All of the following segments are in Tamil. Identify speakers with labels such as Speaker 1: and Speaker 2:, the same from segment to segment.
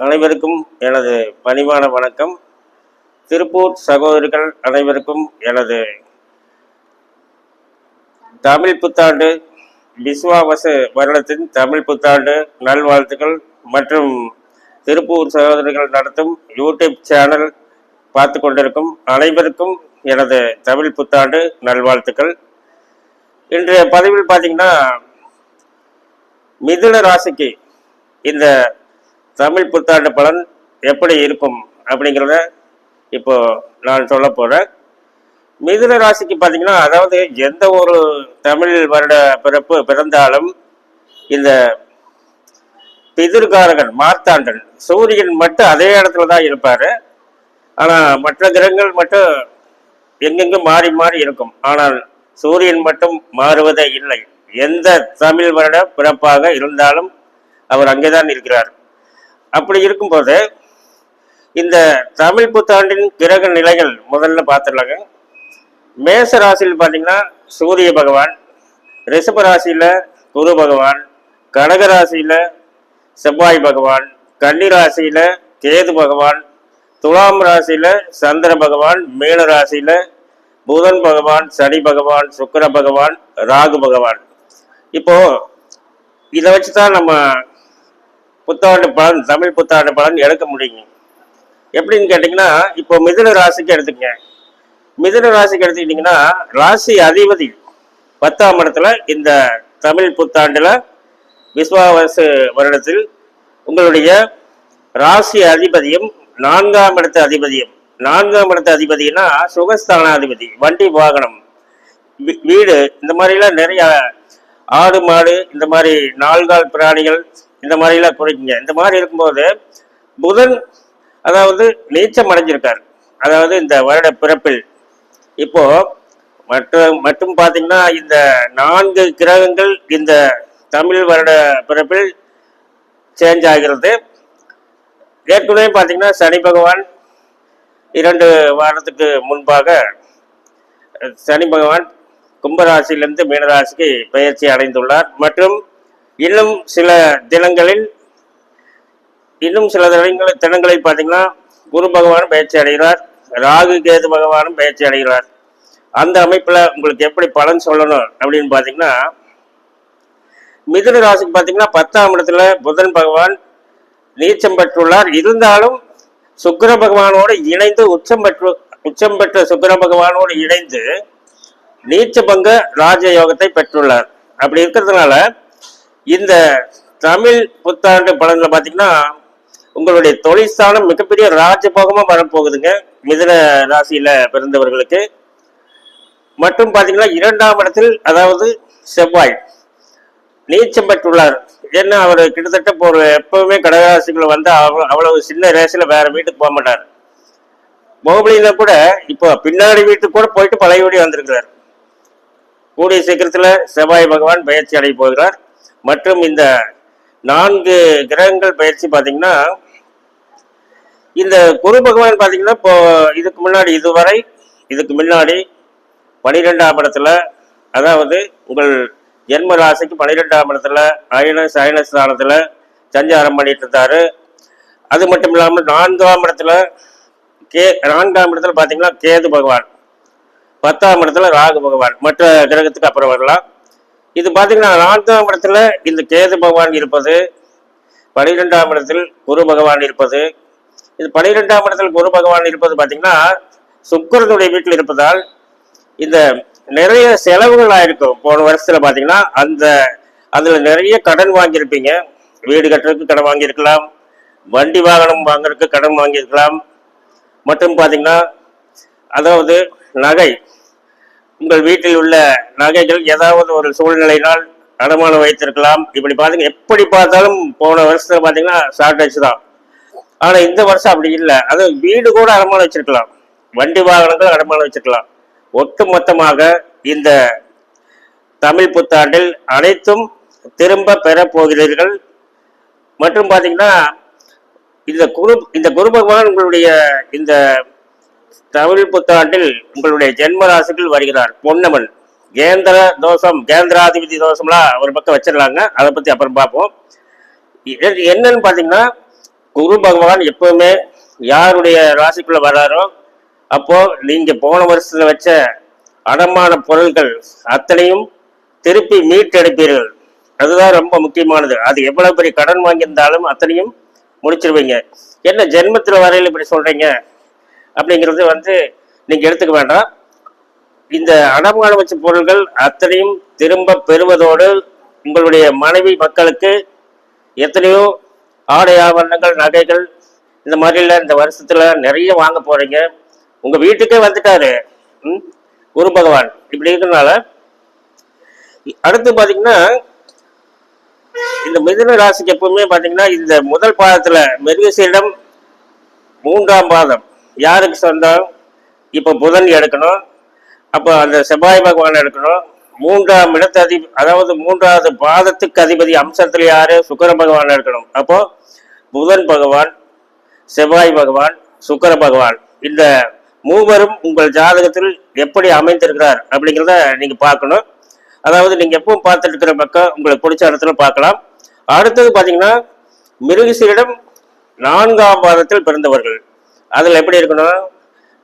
Speaker 1: அனைவருக்கும் எனது பணிவான வணக்கம். திருப்பூர் சகோதரிகள் அனைவருக்கும் எனது தமிழ் புத்தாண்டு விஸ்வாவச வருடத்தின் தமிழ் புத்தாண்டு நல்வாழ்த்துக்கள் மற்றும் திருப்பூர் சகோதரிகள் நடத்தும் யூடியூப் சேனல் பார்த்து கொண்டிருக்கும் அனைவருக்கும் எனது தமிழ் புத்தாண்டு நல்வாழ்த்துக்கள். இன்றைய பதிவில் பார்த்தீங்கன்னா மிதுன ராசிக்கு இந்த தமிழ் புத்தாண்டு பலன் எப்படி இருக்கும் அப்படிங்கிறத இப்போ நான் சொல்ல போறேன். மிதுன ராசிக்கு பார்த்தீங்கன்னா அதாவது எந்த ஒரு தமிழ் வருட பிறப்பு பிறந்தாலும் இந்த பிதிர்காரகன் மார்த்தாண்டன் சூரியன் மட்டும் அதே இடத்துல தான் இருப்பாரு. ஆனா மற்ற கிரகங்கள் மட்டும் எங்கெங்கும் மாறி மாறி இருக்கும். ஆனால் சூரியன் மட்டும் மாறுவதே இல்லை. எந்த தமிழ் வருட பிறப்பாக இருந்தாலும் அவர் அங்கேதான் இருக்கிறார். அப்படி இருக்கும்போது இந்த தமிழ் புத்தாண்டின் கிரக நிலைகள் முதல்ல பார்த்துடலாங்க. மேச ராசியில் பார்த்தீங்கன்னா சூரிய பகவான் ரிஷப ராசியில் குரு பகவான் கடக ராசியில் செவ்வாய் பகவான் கன்னி ராசியில் கேது பகவான் துலாம் ராசியில் சந்திர பகவான் மீன ராசியில் புதன் பகவான் சனி பகவான் சுக்கிர பகவான் ராகு பகவான். இப்போ இதை வச்சு தான் நம்ம புத்தாண்டு பலன் தமிழ் புத்தாண்டு பலன் எடுக்க முடியுங்க. எப்படின்னு கேட்டிங்கன்னா இப்போ மிதுன ராசிக்கு எடுத்துக்கங்க. மிதுன ராசிக்கு எடுத்துக்கிட்டிங்கன்னா ராசி அதிபதி பத்தாம் இடத்துல இந்த தமிழ் புத்தாண்டுல விஸ்வாவசு வருடத்தில் உங்களுடைய ராசி அதிபதியும் நான்காம் இடத்து அதிபதியும் நான்காம் இடத்து அதிபதினா சுகஸ்தானாதிபதி வண்டி வாகனம் வீ- வீடு இந்த மாதிரிலாம் நிறைய ஆடு மாடு இந்த மாதிரி நால்கால் பிராணிகள் இந்த மாதிரிலாம் குறைக்குங்க. இந்த மாதிரி இருக்கும்போது புதன் அதாவது நீச்சம் அடைஞ்சிருக்கார். அதாவது இந்த வருட பிறப்பில். இப்போ மற்ற மட்டும் பார்த்தீங்கன்னா இந்த நான்கு கிரகங்கள் இந்த தமிழ் வருட பிறப்பில் சேஞ்ச் ஆகிறது. ஏற்கனவே பார்த்தீங்கன்னா சனி பகவான் இரண்டு வாரத்துக்கு முன்பாக சனி பகவான் கும்பராசியிலிருந்து மீனராசிக்கு பெயர்ச்சி அடைந்துள்ளார். மற்றும் இன்னும் சில தினங்களில் இன்னும் சில தினங்களில் தினங்களில் பார்த்தீங்கன்னா குரு பகவான் பயிற்சி அடைகிறார் ராகு கேது பகவானும் பயிற்சி அடைகிறார். அந்த அமைப்பில் உங்களுக்கு எப்படி பலன் சொல்லணும் அப்படின்னு பார்த்தீங்கன்னா மிதுன ராசிக்கு பார்த்தீங்கன்னா பத்தாம் இடத்துல புதன் பகவான் நீச்சம் பெற்றுள்ளார். இருந்தாலும் சுக்கர பகவானோடு இணைந்து உச்சம் பெற்று உச்சம் பெற்ற சுக்கிர பகவானோடு இணைந்து நீச்ச பங்க ராஜயோகத்தை பெற்றுள்ளார். அப்படி இருக்கிறதுனால இந்த தமிழ் புத்தாண்டு பலன்ல பாத்தீங்கன்னா உங்களுடைய தொழிற்சாலம் மிகப்பெரிய ராஜபோகமா வரப்போகுதுங்க. மிதன ராசியில பிறந்தவர்களுக்கு. மற்றும் பார்த்தீங்கன்னா இரண்டாம் இடத்தில் அதாவது செவ்வாய். நீச்சம் பெற்றுள்ளார். ஏன்னா அவர் கிட்டத்தட்ட இப்போ ஒரு எப்பவுமே கடகராசிகள் வந்து அவ்வளவு சின்ன ரேஸில் வேற வீட்டுக்கு போக மாட்டார். மோபிலியில கூட இப்போ பின்னாடி வீட்டுக்கு கூட போயிட்டு பழையபடி வந்திருக்கிறார். கூடிய சீக்கிரத்தில் செவ்வாய் பகவான் பயிற்சி அடைய போகிறார். மற்றும் இந்த நான்கு கிரகங்கள் பயிற்சி பார்த்தீங்கன்னா இந்த குரு பகவான் பார்த்தீங்கன்னா இப்போ இதுக்கு முன்னாடி இதுவரை இதுக்கு முன்னாடி பனிரெண்டாம் இடத்துல அதாவது உங்கள் ஜென்ம ராசிக்கு பன்னிரெண்டாம் இடத்துல அயன சயன ஸ்தானத்தில் சஞ்சாரம் பண்ணிட்டு இருந்தாரு அது மட்டும் இல்லாமல் நான்காம் இடத்துல கே நான்காம் இடத்துல பார்த்தீங்கன்னா கேது பகவான் பத்தாம் இடத்துல ராகு பகவான் மற்ற கிரகத்துக்கு அப்புறம் வரலாம். இது பார்த்தீங்கன்னா நான்காம் இடத்துல இந்த கேது பகவான் இருப்பது பனிரெண்டாம் இடத்தில் குரு பகவான் இருப்பது. இது பனிரெண்டாம் இடத்தில் குரு பகவான் இருப்பது பார்த்தீங்கன்னா சுக்கரனுடைய வீட்டில் இருப்பதால் இந்த நிறைய செலவுகள் ஆயிருக்கும் போன வருஷத்துல பார்த்தீங்கன்னா அந்த அதுல நிறைய கடன் வாங்கியிருப்பீங்க. வீடு கட்டுறதுக்கு கடன் வாங்கியிருக்கலாம். வண்டி வாகனம் வாங்குறதுக்கு கடன் வாங்கியிருக்கலாம். மற்றும் பார்த்தீங்கன்னா அதாவது நகை உங்கள் வீட்டில் உள்ள நகைகள் ஏதாவது ஒரு சூழ்நிலையினால் அடமானம் வைத்திருக்கலாம். இப்படி பாத்தீங்க எப்படி பார்த்தாலும் போன வருஷத்துல பாத்தீங்கன்னா ஷார்டேஜ் தான். ஆனா இந்த வருஷம் அப்படி இல்லை. அது வீடு கூட அடமானம் வச்சிருக்கலாம். வண்டி வாகனங்கள் அடமானம் வச்சிருக்கலாம். ஒட்டு மொத்தமாக இந்த தமிழ் புத்தாண்டில் அனைத்தும் திரும்ப பெறப் போகிறீர்கள். மற்றும் பார்த்தீங்கன்னா இந்த குரு இந்த குரு பகவான் உங்களுடைய இந்த தமிழ் புத்தாண்டில் உங்களுடைய ஜென்ம ராசிகள் வருகிறார். பொன்னமன் கேந்திர தோஷம் கேந்திராதிபதி தோஷம்லாம் ஒரு பக்கம் வச்சிடலாங்க அதை பற்றி அப்புறம் பார்ப்போம். என்னன்னு பார்த்தீங்கன்னா குரு பகவான் எப்பவுமே யாருடைய ராசிக்குள்ள வராரோ அப்போ நீங்க போன வருஷத்துல வச்ச அடமான பொருட்கள் அத்தனையும் திருப்பி மீட்டெடுப்பீர்கள். அதுதான் ரொம்ப முக்கியமானது. அது எவ்வளவு பெரிய கடன் வாங்கியிருந்தாலும் அத்தனையும் முடிச்சிருவீங்க. என்ன ஜென்மத்துல வரையில் இப்படி சொல்றீங்க? அப்படிங்கிறது வந்து நீங்கள் எடுத்துக்க வேண்டாம். இந்த அடமான வச்ச பொருள்கள் அத்தனையும் திரும்ப பெறுவதோடு உங்களுடைய மனைவி மக்களுக்கு எத்தனையோ ஆடை ஆபரணங்கள் நகைகள் இந்த மாதிரிலாம் இந்த வருஷத்தில் நிறைய வாங்க போகிறீங்க உங்கள் வீட்டுக்கே வந்துட்டாரு. ம்? குரு பகவான். இப்படி இருக்கிறதுனால அடுத்து பார்த்தீங்கன்னா இந்த மிதுன ராசிக்கு எப்பவுமே பார்த்தீங்கன்னா இந்த முதல் பாதத்தில் மிருகசீரிடம் மூன்றாம் பாதம். யாருக்கு சொந்தம்? இப்போ புதன் எடுக்கணும். அப்போ அந்த செவ்வாய் பகவான் எடுக்கணும். மூன்றாம் இடத்து அதி அதாவது மூன்றாவது பாதத்துக்கு அதிபதி அம்சத்தில் யாரு? சுக்கர பகவான் எடுக்கணும். அப்போ புதன் பகவான் செவ்வாய் பகவான் சுக்கர பகவான். இந்த மூவரும் உங்கள் ஜாதகத்தில் எப்படி அமைந்திருக்கிறார் அப்படிங்கிறத நீங்க பார்க்கணும். அதாவது நீங்க எப்பவும் பார்த்துட்டு இருக்கிற பக்கம் உங்களுக்கு பிடிச்ச இடத்துல பார்க்கலாம். அடுத்தது பார்த்தீங்கன்னா மிருகசீரிடம் நான்காம் பாதத்தில் பிறந்தவர்கள். அதில் எப்படி இருக்கணும்?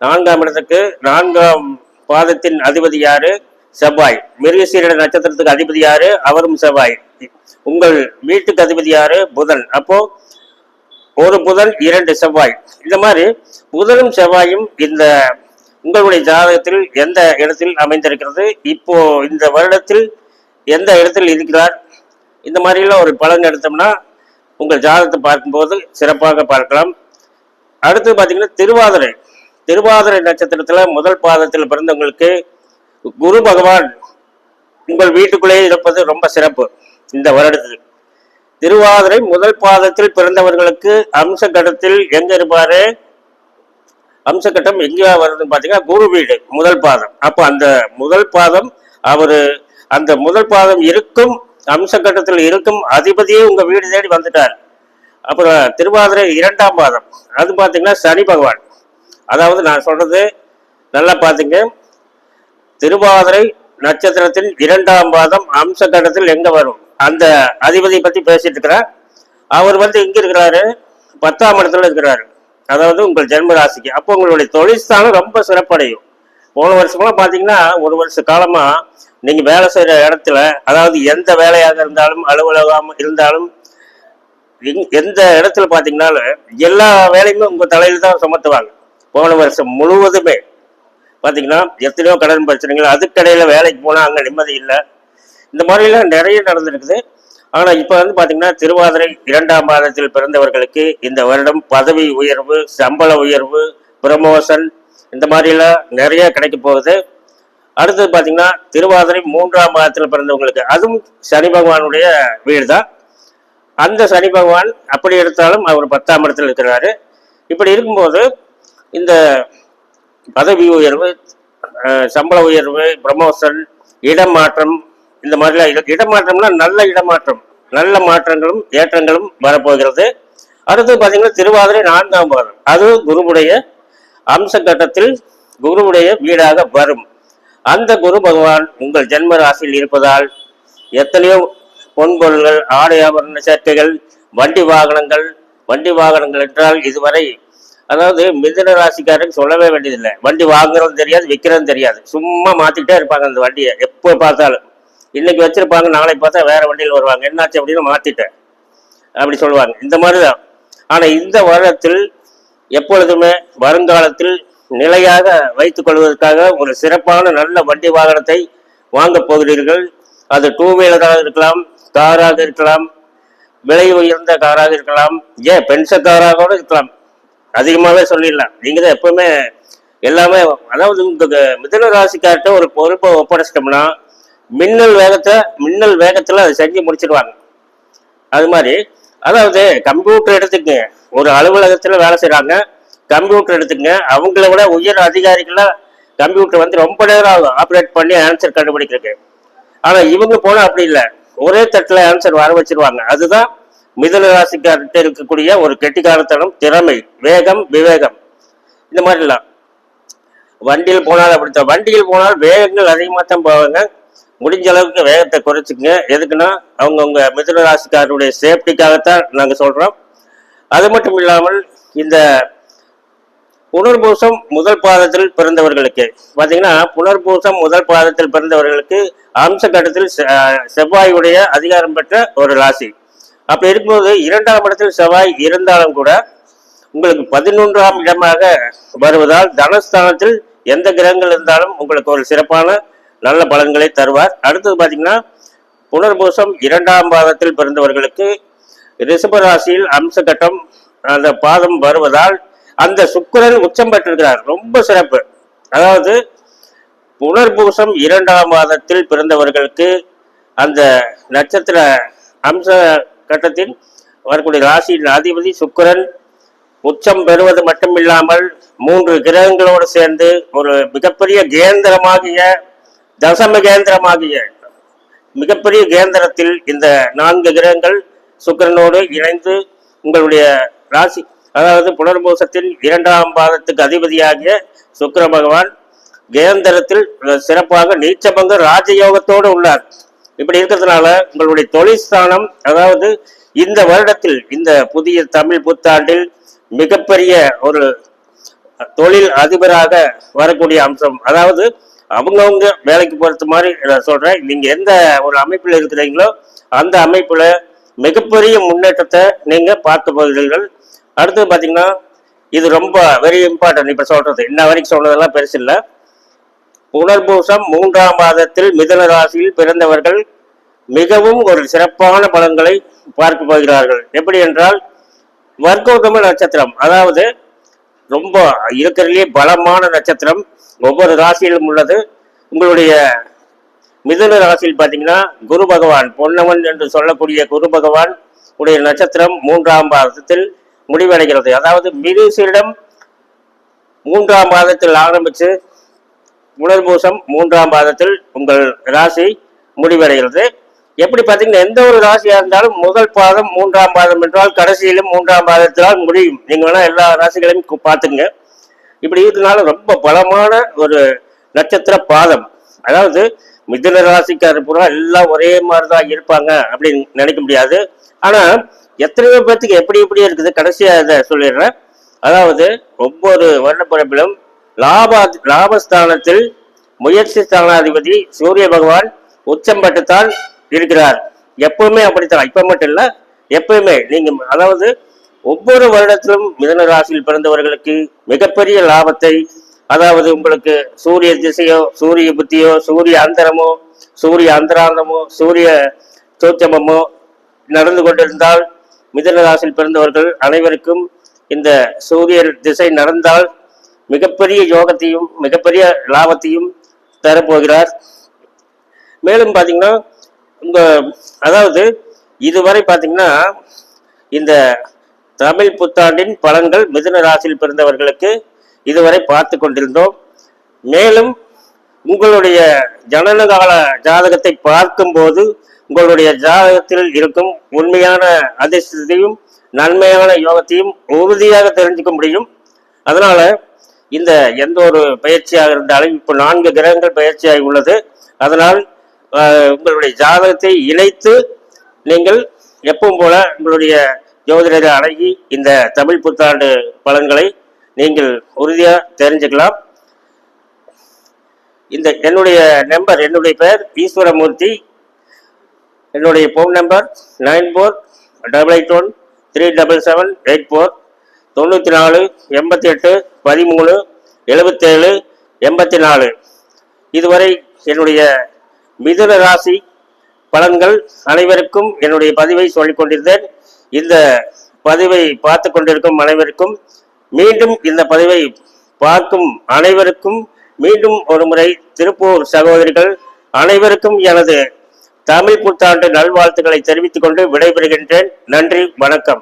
Speaker 1: நான்காம் இடத்துக்கு நான்காம் பாதத்தின் அதிபதி யாரு? செவ்வாய். மிருகசீரிட நட்சத்திரத்துக்கு அதிபதி யாரு? அவரும் செவ்வாய். உங்கள் வீட்டுக்கு அதிபதி யாரு? புதன். அப்போ ஒரு புதன் இரண்டு செவ்வாய். இந்த மாதிரி புதனும் செவ்வாயும் இந்த உங்களுடைய ஜாதகத்தில் எந்த இடத்தில் அமைந்திருக்கிறது? இப்போ இந்த வருடத்தில் எந்த இடத்தில் இருக்கிறார்? இந்த மாதிரிலாம் ஒரு பலன் எடுத்தோம்னா உங்கள் ஜாதகத்தை பார்க்கும்போது சிறப்பாக பார்க்கலாம். அடுத்து பார்த்தீங்கன்னா திருவாதிரை. திருவாதிரை நட்சத்திரத்தில் முதல் பாதத்தில் பிறந்தவங்களுக்கு குரு பகவான் உங்கள் வீட்டுக்குள்ளேயே இருப்பது ரொம்ப சிறப்பு இந்த வருடத்தில். திருவாதிரை முதல் பாதத்தில் பிறந்தவர்களுக்கு அம்ச கட்டத்தில் எங்க இருப்பாரு? அம்ச கட்டம் எங்க வருதுன்னு பார்த்தீங்கன்னா குரு வீடு முதல் பாதம். அப்போ அந்த முதல் பாதம் அவர் அந்த முதல் பாதம் இருக்கும் அம்ச கட்டத்தில் இருக்கும் அதிபதியே உங்க வீடு தேடி வந்துட்டார். அப்புறம் திருவாதிரை இரண்டாம் பாதம் அது பார்த்தீங்கன்னா சனி பகவான். அதாவது நான் சொல்றது நல்லா பாத்தீங்க. திருவாதிரை நட்சத்திரத்தின் இரண்டாம் பாதம் அம்ச கட்டத்தில் எங்க வரும்? அந்த அதிபதியை பத்தி பேசிட்டு இருக்கிறேன். அவர் வந்து எங்க இருக்கிறாரு. பத்தாம் இடத்துல இருக்கிறாரு. அதாவது உங்கள் ஜென்ம ராசிக்கு. அப்போ உங்களுடைய தொழிற்சாலம் ரொம்ப சிறப்படையும். போன வருஷமெல்லாம் பாத்தீங்கன்னா ஒரு வருஷ காலமா நீங்க வேலை செய்யற இடத்துல அதாவது எந்த வேலையாக இருந்தாலும் அலுவலகம் இருந்தாலும் எந்த இடத்துல பார்த்தீங்கன்னாலும் எல்லா வேலையுமே உங்கள் தலையில் தான் சுமத்துவாங்க. போன வருஷம் முழுவதுமே பார்த்தீங்கன்னா எத்தனையோ கடன் பிரச்சனைகள் அதுக்கடையில் வேலைக்கு போனால் அங்கே நிம்மதி இல்லை. இந்த மாதிரிலாம் நிறைய நடந்திருக்குது. ஆனால் இப்போ வந்து பார்த்தீங்கன்னா திருவாதிரை இரண்டாம் மாதத்தில் பிறந்தவர்களுக்கு இந்த வருடம் பதவி உயர்வு சம்பள உயர்வு ப்ரமோஷன் இந்த மாதிரிலாம் நிறைய கிடைக்க போகுது. அடுத்தது பார்த்தீங்கன்னா திருவாதிரை மூன்றாம் மாதத்தில் பிறந்தவங்களுக்கு அதுவும் சனி பகவானுடைய வீடு தான் அந்த சனி பகவான் அப்படி எடுத்தாலும் அவர் பத்தாம் இடத்தில் இருக்கிறாரு. இப்படி இருக்கும்போது இந்த பதவி உயர்வு சம்பள உயர்வு ப்ரமோஷன் இடமாற்றம் இந்த மாதிரிலாம் இட- இடமாற்றம்னா நல்ல இடமாற்றம். நல்ல மாற்றங்களும் ஏற்றங்களும் வரப்போகிறது. அடுத்து பார்த்தீங்கன்னா திருவாதிரை நான்காம் பாதம் அது குருவுடைய அம்ச கட்டத்தில் குருவுடைய வீடாக வரும். அந்த குரு பகவான் உங்கள் ஜென்ம ராசியில் இருப்பதால் எத்தனையோ பொன்பொருள்கள் ஆடை ஆபரண சேர்க்கைகள் வண்டி வாகனங்கள் வண்டி வாகனங்கள் என்றால் இதுவரை அதாவது மிதன ராசிக்காரருக்கு சொல்லவே வேண்டியதில்லை. வண்டி வாங்குறதும் தெரியாது விற்கிறதும் தெரியாது. சும்மா மாத்திக்கிட்டே இருப்பாங்க அந்த வண்டியை எப்போ பார்த்தாலும். இன்னைக்கு வச்சிருப்பாங்க நாளைக்கு பார்த்தா வேற வண்டியில் வருவாங்க. என்னாச்சு அப்படின்னு மாத்திட்டேன். அப்படி சொல்லுவாங்க. இந்த மாதிரி தான் ஆனால் இந்த வருடத்தில் எப்பொழுதுமே வருங்காலத்தில் நிலையாக வைத்துக் கொள்வதற்காக ஒரு சிறப்பான நல்ல வண்டி வாகனத்தை வாங்கப் போகிறீர்கள். அது டூ வீலராக இருக்கலாம் காராக இருக்கலாம். விலை உயர்ந்த காராக இருக்கலாம். ஏன் பென்ச காராக கூட இருக்கலாம். அதிகமாகவே சொல்லிடலாம். நீங்கள் தான் எப்பவுமே எல்லாமே அதாவது உங்களுக்கு மிதன ராசிக்கார்ட்ட ஒரு பொறுப்பை ஒப்படைச்சிட்டோம்னா மின்னல் வேகத்தை மின்னல் வேகத்தில் அதை செஞ்சு முடிச்சிடுவாங்க அது மாதிரி. அதாவது கம்ப்யூட்டர் எடுத்துக்கங்க. ஒரு அலுவலகத்தில் வேலை செய்கிறாங்க கம்ப்யூட்டர் எடுத்துக்கங்க. அவங்கள விட உயர் அதிகாரிகளாக கம்ப்யூட்டர் வந்து ரொம்ப நேரம் ஆகும். ஆப்ரேட் பண்ணி ஆன்சர் கண்டுபிடிக்கிறதுக்கு. ஆனால் இவங்க போனால் அப்படி இல்லை. ஒரே தட்டில் ஆன்சர் வர வச்சிருவாங்க. அதுதான் மிதுன ராசிக்கார்ட்ட இருக்கக்கூடிய ஒரு கெட்டிக்காரத்தனம் திறமை வேகம் விவேகம். இந்த மாதிரிலாம். வண்டியில் போனால் அப்படித்தான். வண்டியில் போனால் வேகங்கள் அதிகமாக தான் போவாங்க. முடிஞ்ச அளவுக்கு வேகத்தை குறைச்சிக்கங்க. எதுக்குன்னா அவங்கவுங்க மிதுன ராசிக்காரருடைய சேஃப்டிக்காகத்தான் நாங்கள் சொல்கிறோம் அது மட்டும் இல்லாமல் இந்த புனர்பூசம் முதல் பாதத்தில் பிறந்தவர்களுக்கு. பார்த்தீங்கன்னா புனர்பூசம் முதல் பாதத்தில் பிறந்தவர்களுக்கு அம்ச கட்டத்தில் செ- செவ்வாயுடைய அதிகாரம் பெற்ற ஒரு ராசி. அப்படி இருக்கும்போது இரண்டாம் இடத்தில் செவ்வாய் இருந்தாலும் கூட உங்களுக்கு பதினொன்றாம் இடமாக வருவதால் தனஸ்தானத்தில் எந்த கிரகங்கள் இருந்தாலும் உங்களுக்கு ஒரு சிறப்பான நல்ல பலன்களை தருவார். அடுத்தது பார்த்தீங்கன்னா புனர்பூசம் இரண்டாம் பாதத்தில் பிறந்தவர்களுக்கு ரிஷப ராசியில் அம்ச கட்டம் அந்த பாதம் வருவதால் அந்த சுக்கிரன் உச்சம் பெற்றிருக்கிறார். ரொம்ப சிறப்பு. அதாவது புனர்பூசம் இரண்டாம் மாதத்தில் பிறந்தவர்களுக்கு அந்த நட்சத்திர அம்ச கட்டத்தின் வரக்கூடிய ராசியின் அதிபதி சுக்கிரன் உச்சம் பெறுவது மட்டுமில்லாமல் மூன்று கிரகங்களோடு சேர்ந்து ஒரு மிகப்பெரிய கேந்திரமாகிய தசம கேந்திரமாகிய மிகப்பெரிய கேந்திரத்தில் இந்த நான்கு கிரகங்கள் சுக்கிரனோடு இணைந்து உங்களுடைய ராசி அதாவது புனர்பூசத்தின் இரண்டாம் பாதத்துக்கு அதிபதியாகிய சுக்கர பகவான் கேந்திரத்தில் சிறப்பாக நீச்சபங்க ராஜயோகத்தோடு உள்ளார். இப்படி இருக்கிறதுனால உங்களுடைய தொழில் ஸ்தானம் அதாவது இந்த வருடத்தில் இந்த புதிய தமிழ் புத்தாண்டில் மிகப்பெரிய ஒரு தொழில் அதிபராக வரக்கூடிய அம்சம். அதாவது அவங்கவுங்க வேலைக்கு பொறுத்த மாதிரி நான் சொல்றேன். நீங்க எந்த ஒரு அமைப்பில் இருக்கிறீங்களோ அந்த அமைப்புல மிகப்பெரிய முன்னேற்றத்தை நீங்க பார்க்க போகிறீர்கள். அடுத்தது பார்த்தீங்கன்னா இது ரொம்ப வெரி இம்பார்ட்டன்ட் இப்போ சொல்றது இன்ன வரைக்கும் சொன்னதெல்லாம் பெருசு இல்லை. புனர்பூசம் மூன்றாம் மாதத்தில் மிதன ராசியில் பிறந்தவர்கள் மிகவும் ஒரு சிறப்பான பலன்களை பார்க்க போகிறார்கள். எப்படி என்றால் வர்க்கோத்தம நட்சத்திரம் அதாவது ரொம்ப இருக்கிறதுலே பலமான நட்சத்திரம் ஒவ்வொரு ராசியிலும் உள்ளது. உங்களுடைய மிதுன ராசியில் பார்த்தீங்கன்னா குரு பகவான் பொன்னவன் என்று சொல்லக்கூடிய குரு பகவான் உடைய நட்சத்திரம் மூன்றாம் பாதத்தில் முடிவடைகிறது. அதாவது மிருசிடம் மூன்றாம் பாதத்தில் ஆரம்பித்து புனர்பூசம் மூன்றாம் பாதத்தில் உங்கள் ராசி முடிவடைகிறது. எப்படி பார்த்தீங்கன்னா எந்த ஒரு ராசியா இருந்தாலும் முதல் பாதம் மூன்றாம் பாதம் என்றால் கடைசியிலும் மூன்றாம் பாதத்தினால் முடியும். நீங்க வேணா எல்லா ராசிகளையும் பார்த்துங்க இப்படி இருக்கிறதுனால ரொம்ப பலமான ஒரு நட்சத்திர பாதம். அதாவது மிதுன ராசிக்காரர் பூரா எல்லாம் ஒரே மாதிரி தான் இருப்பாங்க அப்படின்னு நினைக்க முடியாது. ஆனா எத்தனையோ பேர்த்துக்கு எப்படி எப்படி இருக்குது. கடைசியாக இதை சொல்லிடுறேன். அதாவது ஒவ்வொரு வருடப்பிறப்பிலும் லாப லாபஸ்தானத்தில் முயற்சி ஸ்தானாதிபதி சூரிய பகவான் உச்சம் பெற்றுத்தான் இருக்கிறார். எப்பவுமே அப்படித்தான். இப்போ மட்டும் இல்லை எப்பவுமே நீங்கள் அதாவது ஒவ்வொரு வருடத்திலும் மிதன ராசியில் பிறந்தவர்களுக்கு மிகப்பெரிய லாபத்தை அதாவது உங்களுக்கு சூரிய திசையோ சூரிய புத்தியோ சூரிய அந்தரமோ சூரிய அந்தராந்தமோ சூரிய சூச்சமமோ நடந்து கொண்டிருந்தால் மிதனராசில் பிறந்தவர்கள் அனைவருக்கும் இந்த சூரிய திசை நடந்தால் மிகப்பெரிய யோகத்தையும் மிகப்பெரிய லாபத்தையும் தரப்போகிறார். மேலும் பார்த்தீங்கன்னா உங்க அதாவது இதுவரை பார்த்தீங்கன்னா இந்த தமிழ் புத்தாண்டின் பலன்கள் மிதுன ராசியில் பிறந்தவர்களுக்கு இதுவரை பார்த்து கொண்டிருந்தோம். மேலும் உங்களுடைய ஜனனகால ஜாதகத்தை பார்க்கும்போது உங்களுடைய ஜாதகத்தில் இருக்கும் உண்மையான அதிர்ஷ்டத்தையும் நன்மையான யோகத்தையும் உறுதியாக தெரிஞ்சுக்க முடியும். அதனால இந்த எந்த ஒரு பயிற்சியாக இருந்தாலும் இப்போ நான்கு கிரகங்கள் பயிற்சியாகி உள்ளது. அதனால் உங்களுடைய ஜாதகத்தை இணைத்து நீங்கள் எப்பவும் போல உங்களுடைய ஜோதிடரை அணுகி இந்த தமிழ் புத்தாண்டு பலன்களை நீங்கள் உறுதியாக தெரிஞ்சுக்கலாம். இந்த என்னுடைய நம்பர் என்னுடைய பெயர் ஈஸ்வரமூர்த்தி. என்னுடைய phone number nine four double eight one three double seven eight four தொண்ணூற்றி நாலு எண்பத்தி எட்டு பதிமூணு எழுபத்தேழு எண்பத்தி நாலு இதுவரை என்னுடைய மிதுன ராசி பலன்கள் அனைவருக்கும் என்னுடைய பதிவை சொல்லிக் கொண்டிருந்தேன். இந்த பதிவை பார்த்து கொண்டிருக்கும் அனைவருக்கும் மீண்டும் இந்த பதிவை பார்க்கும் அனைவருக்கும் மீண்டும் ஒரு முறை திருப்பூர் சகோதரிகள் அனைவருக்கும் எனது தமிழ் புத்தாண்டு நல்வாழ்த்துக்களை தெரிவித்துக் கொண்டு விடைபெறுகின்றேன். நன்றி வணக்கம்.